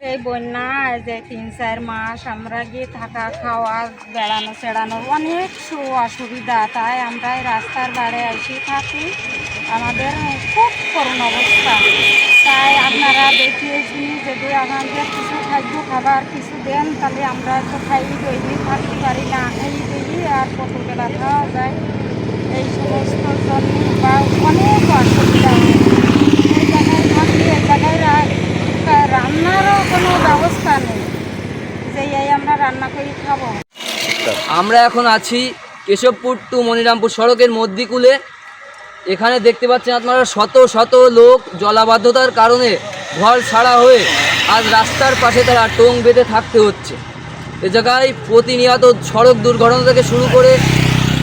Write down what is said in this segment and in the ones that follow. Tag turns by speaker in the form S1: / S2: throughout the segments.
S1: এই বন্যা যে তিন চার মাস আমরা গিয়ে থাকা, খাওয়া, বেড়ানো চেড়ানোর অনেক সু- অসুবিধা তাই আমরা রাস্তার বাড়ে এসে থাকি। আমাদের খুব করুণ অবস্থা। তাই আপনারা দেখিয়ে শুনি যদি আমাদের কিছু খাদ্য খাবার কিছু দেন, তাহলে আমরা তো খাই দৈনি থাকতে পারি না। খাই দিই আর কত বেলা খাওয়া যায়। এই সমস্ত জন্য বা অনেক অসুবিধা হয়। এই জায়গায় থাকি এই জায়গায় রা- রান্নারও কোনো ব্যবস্থা নেই যে এই আমরা রান্না করে খাব।
S2: আমরা এখন আছি কেশবপুর টু মনিরামপুর সড়কের মধ্যিকুলে। এখানে দেখতে পাচ্ছেন আপনারা শত শত লোক জলাবদ্ধতার কারণে ঘর ছাড়া হয়ে আজ রাস্তার পাশে তারা টোং বেঁধে থাকতে হচ্ছে। এ জায়গায় প্রতিনিয়ত সড়ক দুর্ঘটনা থেকে শুরু করে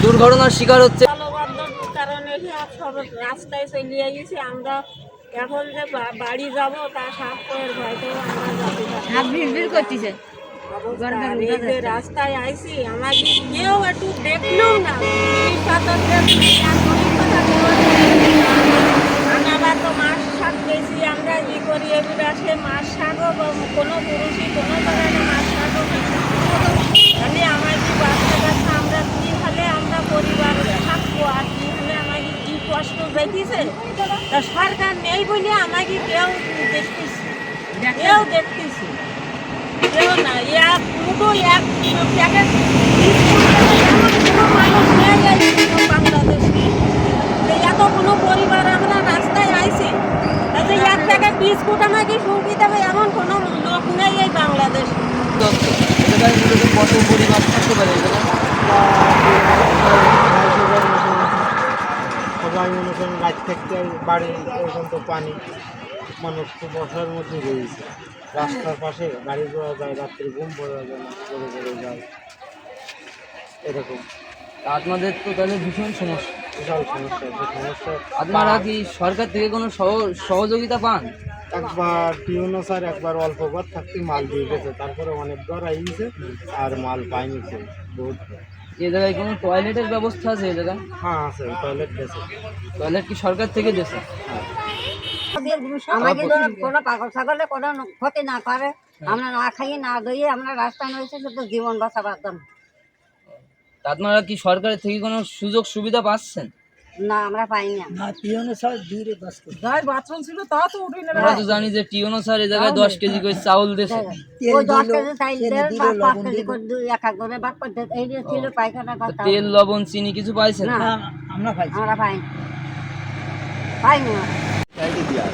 S2: দুর্ঘটনার শিকার হচ্ছে।
S1: রাস্তায় গেছি। আমরা এখন যে বাড়ি যাব তা সাপ করে ভয়তে আমরা যাতে পারি না। অবস্থা, আর এই যে রাস্তায় আইছি আমাকে কেউ একটু দেখল না। কথা কেউ দেখবে না। আমরা আবার তো মাছ শাক বেশি আমরা ই করি এগুলো সে মাছ শাকও বা- কোনো পুরুষই কোনো ধরনের মাছ শাকও তাহলে আমার কি বাচ্চা কাচ্চা আমরা কি হলে আমরা পরিবার থাকব আর কি হলে আমাকে কি কষ্ট দেখেছে? তা সরকার নেই বলে আমাকে কেউ দেখতেছি কেউ দেখতেছি কেউ না। এক মুঠো এক প্যাকেট কোনো যে এতগুলো পরিবার আমরা রাস্তায় আইছি তাতে এক প্যাকেট বিস্কুট আমাকে সঙ্গী দেবে এমন কোনো লোক নেই এই বাংলাদেশে।
S2: কত পরিবার থাকতে পারে?
S3: সবাই রাত থাকতে বাড়ি পর্যন্ত পানি। মানুষ খুব বসার মধ্যে রয়েছে রাস্তার পাশে গাড়ি ঘোড়া যায় রাত্রে ঘুম পড়া যায় না পড়ে পড়ে যায়। এরকম।
S2: তা আপনাদের তো তাহলে ভীষণ সমস্যা।
S3: বিশাল সমস্যা সমস্যা।
S2: আপনারা কি সরকার থেকে কোনো সহ- সহযোগিতা পান?
S3: একবার টিউনো স্যার একবার অল্প ঘর থাকতে মাল দিয়ে গেছে। তারপরে অনেক ঘর আইছে আর মাল পাইনি বহুত।
S2: এ জায়গায় কোনো টয়লেটের ব্যবস্থা আছে এ জায়গায়
S3: হ্যাঁ আছে টয়লেট দেশে।
S2: টয়লেট কি সরকার থেকে
S4: দেশে? কোনো পাগল ছাগলে কোনো ক্ষতি না করে। আমরা না খাইয়ে না দইয়ে আমরা রাস্তায় রয়েছে শুধু জীবন বাঁচাবার জন্য।
S2: আপনারা কি সরকারের থেকে কোনো সুযোগ সুবিধা পাচ্ছেন?
S4: না আমরা পাইনি না।
S2: আমরা তো জানি যে টিওনো স্যার এ জায়গায় দশ কেজি করে চাউল দিয়েছে
S4: ওই দশ কেজি চাইলে বা পাঁচ কেজি করে দুই এক এক করে ভাগ করে দিত। এই যে ছিল পায়খানা কথা।
S2: তেল লবণ চিনি কিছু পাইছেন
S4: না? আমরা পাইনি। পাইনি।
S3: দিয়া।